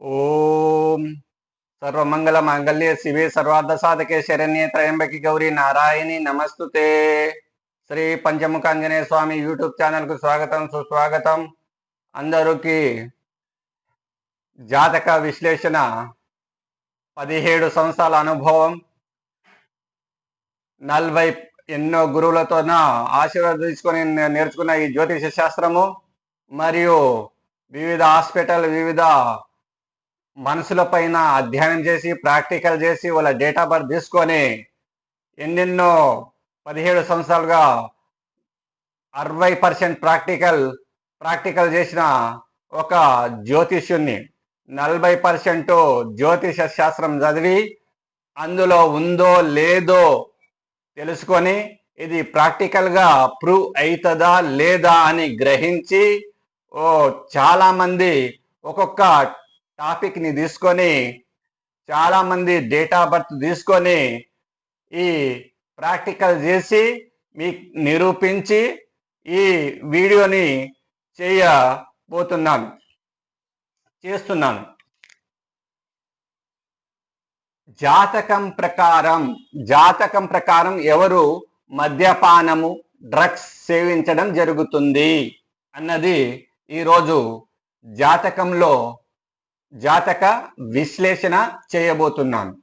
ఓం సర్వమంగళ మాంగళ్య శివే సర్వార్థ సాధకే శరణ్యే త్రయంబకి గౌరీ నారాయణి నమస్తుతే. శ్రీ పంచముఖాంజనేయ స్వామి యూట్యూబ్ ఛానల్కు స్వాగతం సుస్వాగతం. అందరికి జాతక విశ్లేషణ పదిహేడు సంవత్సరాల అనుభవం. నలభై ఎన్నో గురువులతో ఆశీర్వదించుకొని నేర్చుకున్న ఈ జ్యోతిష శాస్త్రము మరియు వివిధ హాస్పిటల్ వివిధ మనసుల పైన అధ్యయనం చేసి ప్రాక్టికల్ చేసి వాళ్ళ డేట్ ఆఫ్ బర్త్ తీసుకొని ఎన్నెన్నో పదిహేడు సంవత్సరాలుగా అరవై పర్సెంట్ ప్రాక్టికల్ ప్రాక్టికల్ చేసిన ఒక జ్యోతిష్యుణ్ణి నలభై పర్సెంట్ జ్యోతిష శాస్త్రం చదివి అందులో ఉందో లేదో తెలుసుకొని ఇది ప్రాక్టికల్గా ప్రూవ్ అవుతుందా లేదా అని గ్రహించి ఓ చాలామంది ఒక్కొక్క టాపిక్ని తీసుకొని చాలామంది డేట్ ఆఫ్ బర్త్ తీసుకొని ఈ ప్రాక్టికల్ చేసి మీకు నిరూపించి ఈ వీడియోని చేయబోతున్నాను. చేస్తున్నాను. జాతకం ప్రకారం జాతకం ప్రకారం ఎవరు మద్యపానము డ్రగ్స్ సేవించడం జరుగుతుంది అన్నది ఈరోజు జాతకంలో జాతక విశ్లేషణ చేయబోతున్నాను.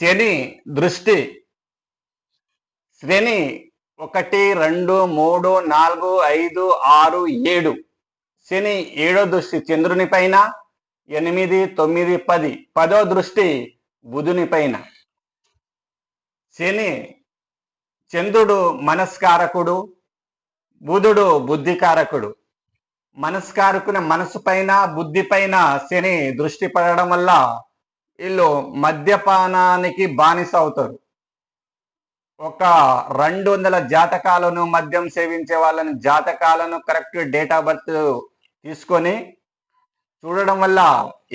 శని దృష్టి. శని ఒకటి రెండు మూడు నాలుగు ఐదు ఆరు ఏడు. శని ఏడో దృష్టి చంద్రుని పైన ఎనిమిది తొమ్మిది పది. పదో దృష్టి బుధుని పైన. శని చంద్రుడు మనస్కారకుడు బుధుడు బుద్ధికారకుడు. మనస్కారుకున్న మనసు పైన బుద్ధి పైన శని దృష్టి పడడం వల్ల వీళ్ళు మద్యపానానికి బానిస అవుతారు. ఒక రెండు వందల జాతకాలను మద్యం సేవించే వాళ్ళని జాతకాలను కరెక్ట్ డేట్ ఆఫ్ బర్త్ తీసుకొని చూడడం వల్ల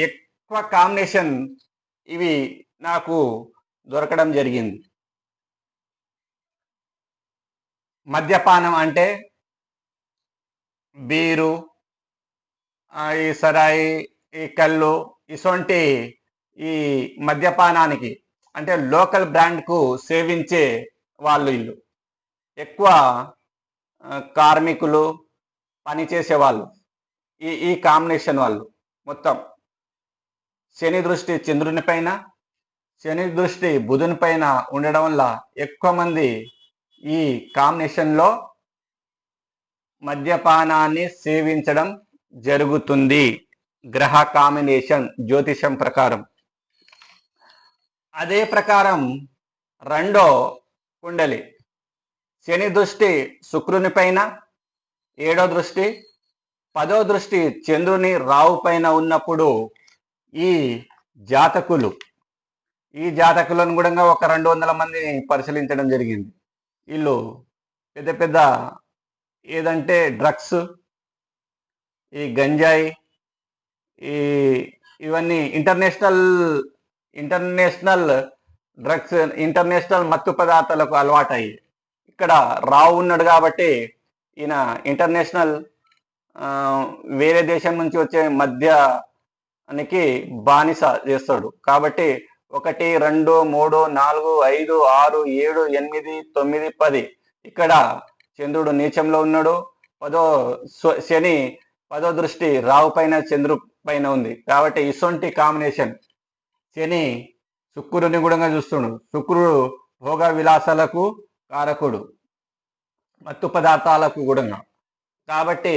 ఎక్కువ కాంబినేషన్ ఇవి నాకు దొరకడం జరిగింది. మద్యపానం అంటే బీరు ఈ సరాయి ఈ కళ్ళు ఇసొంటి ఈ మద్యపానానికి అంటే లోకల్ బ్రాండ్కు సేవించే వాళ్ళు ఇల్లు. ఎక్కువ కార్మికులు పనిచేసే వాళ్ళు. ఈ ఈ కాంబినేషన్ వాళ్ళు మొత్తం. శని దృష్టి చంద్రుని పైన శని దృష్టి బుధుని పైన ఉండడం వల్ల ఎక్కువ మంది ఈ కాంబినేషన్లో మద్యపానాన్ని సేవించడం జరుగుతుంది. గ్రహ కాంబినేషన్ జ్యోతిషం ప్రకారం. అదే ప్రకారం రెండో కుండలి. శని దృష్టి శుక్రుని పైన ఏడో దృష్టి పదో దృష్టి చంద్రుని రావు పైన ఉన్నప్పుడు ఈ జాతకులు. ఈ జాతకులను కూడా ఒక రెండు వందల మంది పరిశీలించడం జరిగింది. వీళ్ళు పెద్ద పెద్ద ఏదంటే డ్రగ్స్ ఈ గంజాయి ఈ ఇవన్నీ ఇంటర్నేషనల్ ఇంటర్నేషనల్ డ్రగ్స్ ఇంటర్నేషనల్ మత్తు పదార్థాలకు అలవాటయ్యి. ఇక్కడ రావు ఉన్నాడు కాబట్టి ఈయన ఇంటర్నేషనల్ వేరే దేశం నుంచి వచ్చే మద్యానికి బానిస చేస్తాడు. కాబట్టి ఒకటి రెండు మూడు నాలుగు ఐదు ఆరు ఏడు ఎనిమిది తొమ్మిది పది. ఇక్కడ చంద్రుడు నీచంలో ఉన్నాడు. పదో శని పదో దృష్టి రావు పైన చంద్రు పైన ఉంది. కాబట్టి ఇసొంటి కాంబినేషన్ శని శుక్రుని కూడా చూస్తుడు. శుక్రుడు భోగ విలాసాలకు కారకుడు మత్తు పదార్థాలకు కూడా కాబట్టి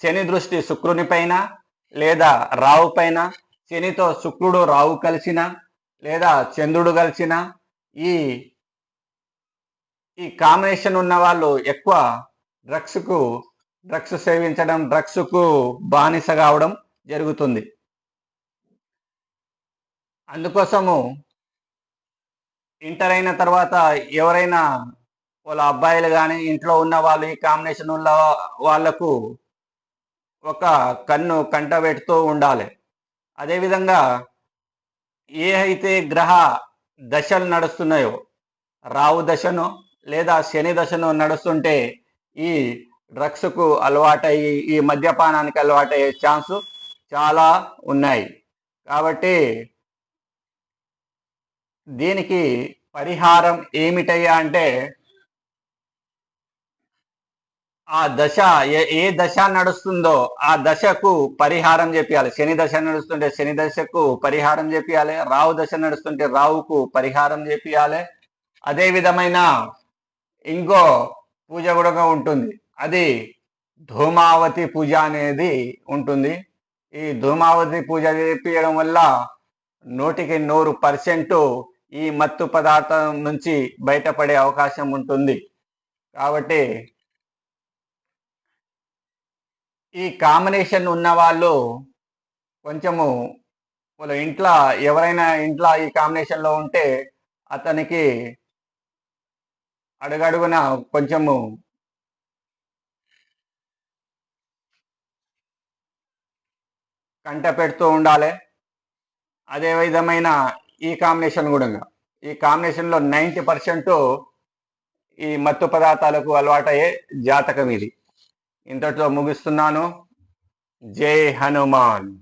శని దృష్టి శుక్రుని పైన లేదా రావు పైన శనితో శుక్రుడు రావు కలిసిన లేదా చంద్రుడు కలిసిన ఈ ఈ కాంబినేషన్ ఉన్న వాళ్ళు ఎక్కువ డ్రగ్స్కు డ్రగ్స్ సేవించడం డ్రగ్స్కు బానిస కావడం జరుగుతుంది. అందుకోసము ఇంటర్ అయిన తర్వాత ఎవరైనా వాళ్ళ అబ్బాయిలు కానీ ఇంట్లో ఉన్న వాళ్ళు ఈ కాంబినేషన్ ఉన్న వాళ్ళకు ఒక కన్ను కంట పెడుతూ ఉండాలి. అదేవిధంగా ఏ అయితే గ్రహ దశలు నడుస్తున్నాయో రావు దశను లేదా శని దశను నడుస్తుంటే ఈ డ్రగ్స్కు అలవాటయ్యి ఈ మద్యపానానికి అలవాటయ్యే ఛాన్స్ చాలా ఉన్నాయి. కాబట్టి దీనికి పరిహారం ఏమిటయ్యా అంటే ఆ దశ ఏ ఏ దశ నడుస్తుందో ఆ దశకు పరిహారం చెప్పాలి శని దశ నడుస్తుంటే శని దశకు పరిహారం చెప్పాలి రావు దశ నడుస్తుంటే రావుకు పరిహారం చెప్పాలి అదే విధమైన ఇంకో పూజ కూడా ఉంటుంది. అది ధూమావతి పూజ అనేది ఉంటుంది. ఈ ధూమావతి పూజ చేపించడం వల్ల నూటికి నూరు పర్సెంట్ ఈ మత్తు పదార్థం నుంచి బయటపడే అవకాశం ఉంటుంది. కాబట్టి ఈ కాంబినేషన్ ఉన్న వాళ్ళు కొంచెము వాళ్ళ ఇంట్లో ఎవరైనా ఇంట్లో ఈ కాంబినేషన్లో ఉంటే అతనికి అడుగడుగున కొంచెము కంట పెడుతూ ఉండాలి. అదే విధమైన ఈ కాంబినేషన్ కూడా ఈ కాంబినేషన్లో నైంటీ పర్సెంట్ ఈ మత్తు పదార్థాలకు అలవాటయ్యే జాతకం ఇది. ఇంతటితో ముగిస్తున్నాను. జై హనుమాన్.